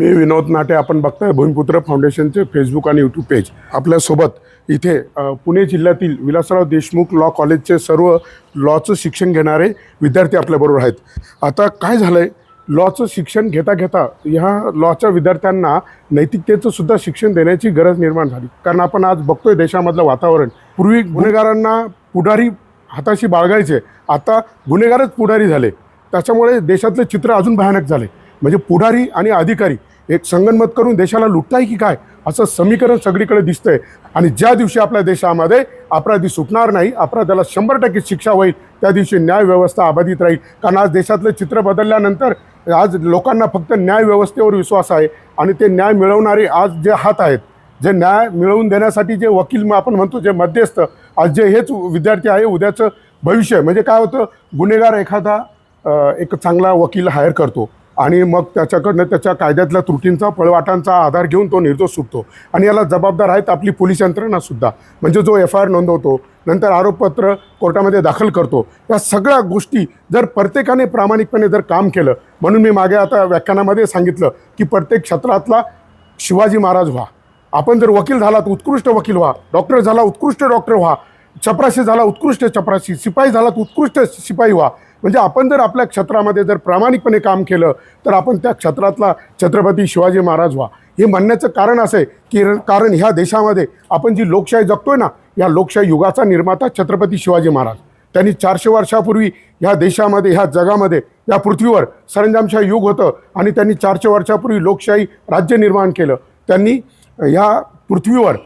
मी विनोद नाटे आपण बघताय भूमिपुत्र फाउंडेशनचे फेसबुक आणि यूट्यूब पेज. आपल्यासोबत इथे पुणे जिल्ह्यातील विलासराव देशमुख लॉ कॉलेजचे सर्व लॉचं शिक्षण घेणारे विद्यार्थी आपल्याबरोबर आहेत. आता काय झालं आहे लॉचं शिक्षण घेता घेता ह्या लॉच्या विद्यार्थ्यांना नैतिकतेचं सुद्धा शिक्षण देण्याची गरज निर्माण झाली. कारण आपण आज बघतोय देशामधलं वातावरण. पूर्वी गुन्हेगारांना पुढारी हाताशी बाळगायचे. आता गुन्हेगारच पुढारी झाले. त्याच्यामुळे देशातले चित्र अजून भयानक झाले. म्हणजे पुढारी आणि अधिकारी एक संगनमत करून देशाला लुटताय की काय? असं समीकरण सगळीकडे दिसतंय. आणि ज्या दिवशी आपल्या देशामध्ये अपराधी सुटणार नाही अपराधाला शंभर टक्के शिक्षा होईल त्या दिवशी न्यायव्यवस्था अबाधित राहील. कारण आज देशातलं चित्र बदलल्यानंतर आज लोकांना फक्त न्याय व्यवस्थेवर विश्वास आहे आणि ते न्याय मिळवणारे आज जे हात आहेत जे न्याय मिळवून देण्यासाठी जे वकील मग आपण म्हणतो जे मध्यस्थ आज जे हेच विद्यार्थी आहे उद्याचं भविष्य. म्हणजे काय होतं? गुन्हेगार एखादा एक चांगला वकील हायर करतो. आणि मग त्याच्याकडनं त्याच्या कायद्यातल्या त्रुटींचा पळवाटांचा आधार घेऊन तो निर्दोष सुटतो. आणि याला जबाबदार आहेत आपली पोलीस यंत्रणासुद्धा म्हणजे जो एफ आय आर नोंदवतो नंतर आरोपपत्र कोर्टामध्ये दाखल करतो या सगळ्या गोष्टी जर प्रत्येकाने प्रामाणिकपणे जर काम केलं म्हणून मी मागे आता व्याख्यानामध्ये सांगितलं की प्रत्येक क्षेत्रातला शिवाजी महाराज व्हा. आपण जर वकील झालात उत्कृष्ट वकील व्हा. डॉक्टर झाला उत्कृष्ट डॉक्टर व्हा. चपराशी झाला उत्कृष्ट चपराशी. शिपाई झालात उत्कृष्ट शिपाई व्हा. म्हणजे आपण जर आपल्या क्षेत्रामध्ये जर प्रामाणिकपणे काम केलं तर आपण त्या क्षेत्रातला छत्रपती शिवाजी महाराज व्हा. हे म्हणण्याचं कारण असं आहे की कारण ह्या देशामध्ये आपण जी लोकशाही जगतोय ना या लोकशाही युगाचा निर्माता छत्रपती शिवाजी महाराज. त्यांनी चारशे वर्षापूर्वी ह्या देशामध्ये ह्या जगामध्ये या पृथ्वीवर सरंजामशाही युग होतं आणि त्यांनी चारशे वर्षापूर्वी लोकशाही राज्य निर्माण केलं. त्यांनी ह्या पृथ्वीवर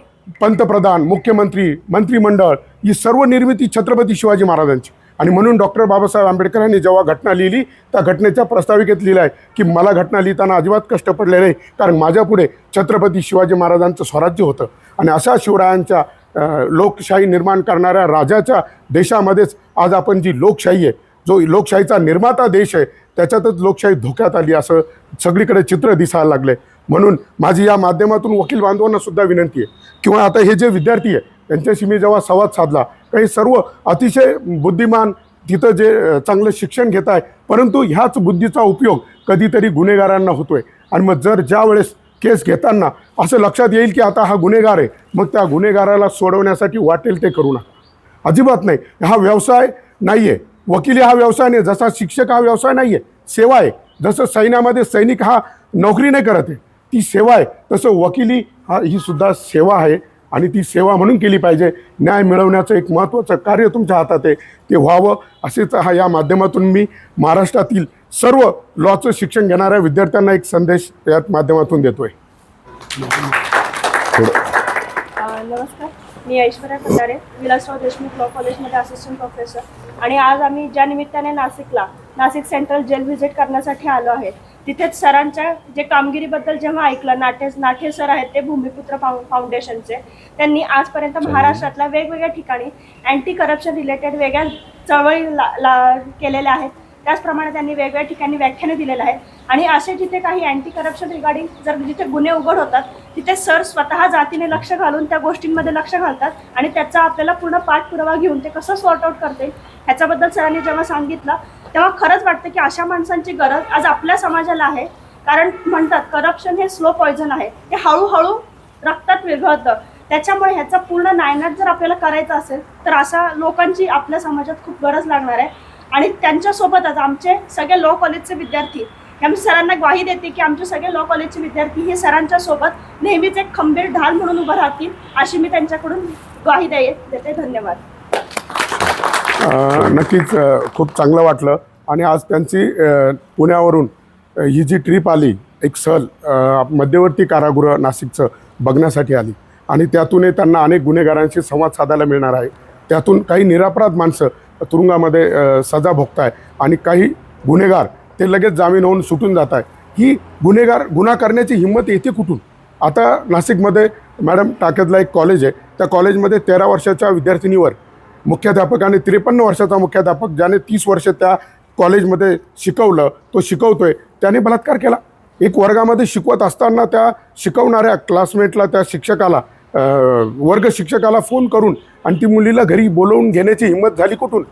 पंतप्रधान मुख्यमंत्री मंत्रिमंडळ ही सर्व निर्मिती छत्रपती शिवाजी महाराजांची. आणि म्हणून डॉक्टर बाबासाहेब आंबेडकर यांनी जेव्हा घटना लिहिली त्या घटनेच्या प्रस्ताविकेत लिहिलं आहे की मला घटना लिहिताना अजिबात कष्ट पडले नाही कारण माझ्यापुढे छत्रपती शिवाजी महाराजांचं स्वराज्य होतं. आणि अशा शिवरायांच्या लोकशाही निर्माण करणाऱ्या राजाच्या देशामध्येच आज आपण जी लोकशाही आहे जो लोकशाहीचा निर्माता देश आहे त्याच्यातच लोकशाही धोक्यात आली असं सगळीकडे चित्र दिसायला लागले म्हणून माझी या माध्यमातून वकील बांधवांना सुद्धा विनंती आहे. किंवा आता हे जे विद्यार्थी आहे त्यांच्याशी मी जेव्हा संवाद साधला काही सर्व अतिशय बुद्धिमान तिथं जे चांगलं शिक्षण घेत आहे परंतु ह्याच बुद्धीचा उपयोग कधीतरी गुन्हेगारांना होतोय. आणि मग जर ज्या वेळेस केस घेताना असं लक्षात येईल की आता हा गुन्हेगार आहे मग त्या गुन्हेगाराला सोडवण्यासाठी वाटेल ते करू नका. अजिबात नाही. हा व्यवसाय नाही आहे वकिली हा व्यवसाय नाही जसा शिक्षक हा व्यवसाय नाही आहे सेवा आहे. जसं सैन्यामध्ये सैनिक हा नोकरी नाही करत आहे ती सेवा आहे. तसं वकिली हा ही सुद्धा सेवा आहे आणि ती सेवा म्हणून केली पाहिजे. न्याय मिळवण्याचं एक महत्त्वाचं कार्य तुमच्या हातात आहे. ते व्हावं असेच हा या माध्यमातून मी महाराष्ट्रातील सर्व लॉचं शिक्षण घेणाऱ्या विद्यार्थ्यांना एक संदेश या माध्यमातून देतोय. नमस्कार. मी ऐश्वर्या कटारे विलासराव देशमुख लॉ कॉलेजमध्ये असिस्टंट प्रोफेसर आणि आज आम्ही ज्या निमित्ताने नाशिकला नाशिक सेंट्रल जेल व्हिजिट करण्यासाठी आलो आहे तिथेच सरांच्या जे कामगिरीबद्दल जेव्हा ऐकलं नाटे नाटे सर आहेत ते भूमिपुत्र फाउ फाउंडेशनचे त्यांनी आजपर्यंत महाराष्ट्रातल्या वेगवेगळ्या ठिकाणी अँटी करप्शन रिलेटेड वेगळ्या चळवळी ला, ला केलेल्या आहेत. त्याचप्रमाणे त्यांनी वेगवेगळ्या ठिकाणी व्याख्याने दिलेलं आहे आणि असे जिथे काही अँटी करप्शन रिगार्डिंग जर जिथे गुन्हे उघड होतात तिथे सर स्वतः जातीने लक्ष घालून त्या गोष्टींमध्ये लक्ष घालतात आणि त्याचा आपल्याला पूर्ण पाठपुरावा घेऊन ते कसं सॉर्ट आउट करते ह्याच्याबद्दल सरांनी जेव्हा सांगितलं तेव्हा खरंच वाटतं की अशा माणसांची गरज आज आपल्या समाजाला आहे. कारण म्हणतात करप्शन हे स्लो पॉयझन आहे. ते हळूहळू रक्तात विरघळतं त्याच्यामुळे ह्याचा पूर्ण नायनाट जर आपल्याला करायचा असेल तर अशा लोकांची आपल्या समाजात खूप गरज लागणार आहे. आणि त्यांच्यासोबतच आमचे सगळे लॉ कॉलेजचे विद्यार्थी. आम्ही सरांना ग्वाही देते की आमचे सगळे लॉ कॉलेजचे विद्यार्थी हे सरांच्या सोबत नेहमीच एक खंबीर ढाल म्हणून उभं राहतील अशी मी त्यांच्याकडून ग्वाही दे देते. धन्यवाद. नक्कीच खूप चांगलं वाटलं. आणि आज त्यांची पुण्यावरून ही जी ट्रीप आली एक सहल मध्यवर्ती कारागृह नाशिकचं बघण्यासाठी आली. आणि त्यातूनही त्यांना अनेक गुन्हेगारांशी संवाद साधायला मिळणार आहे. त्यातून काही निरापराध माणसं तुरुंगामध्ये सजा सजा भोगताय आणि काही गुन्हेगार ते लगेच जामीन होऊन सुटून जात आहे ही गुन्हेगार गुन्हा करण्याची हिंमत येते कुठून? आता नाशिकमध्ये मॅडम टाक्यातला एक कॉलेज आहे. त्या कॉलेजमध्ये तेरा वर्षाच्या विद्यार्थिनीवर मुख्याध्यापकाने त्रेपन्न वर्षाचा मुख्याध्यापक ज्याने तीस वर्ष त्या कॉलेजमध्ये शिकवलं तो शिकवतोय त्याने बलात्कार केला. एक वर्गामध्ये शिकवत असताना त्या शिकवणाऱ्या क्लासमेटला त्या शिक्षकाला वर्ग शिक्षकाला फोन करून आणि ती मुलीला घरी बोलवून घेण्याची हिंमत झाली कुठून?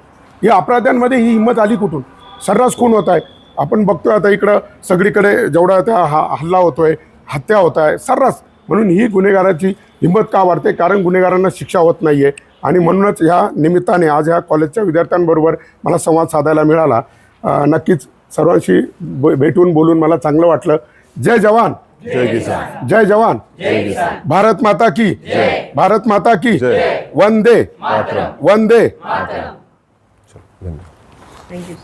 या अपराध्यांमध्ये ही हिंमत आली कुठून? सर्रास खून होत आहे. आपण बघतोय आता इकडं सगळीकडे जेवढा त्या हा हल्ला होतोय हत्या होत आहे सर्रास. म्हणून ही गुन्हेगाराची हिंमत का वाढते? कारण गुन्हेगारांना शिक्षा होत नाही आहे आणि म्हणूनच ह्या निमित्ताने आज ह्या कॉलेजच्या विद्यार्थ्यांबरोबर मला संवाद साधायला मिळाला. नक्कीच सर्वांशी भेटून बोलून मला चांगलं वाटलं. जय जवान! जय किसान. जय जवान. भारत माता की. भारत माता की. वंदे. वंदे. धन्यवाद. थँक्यू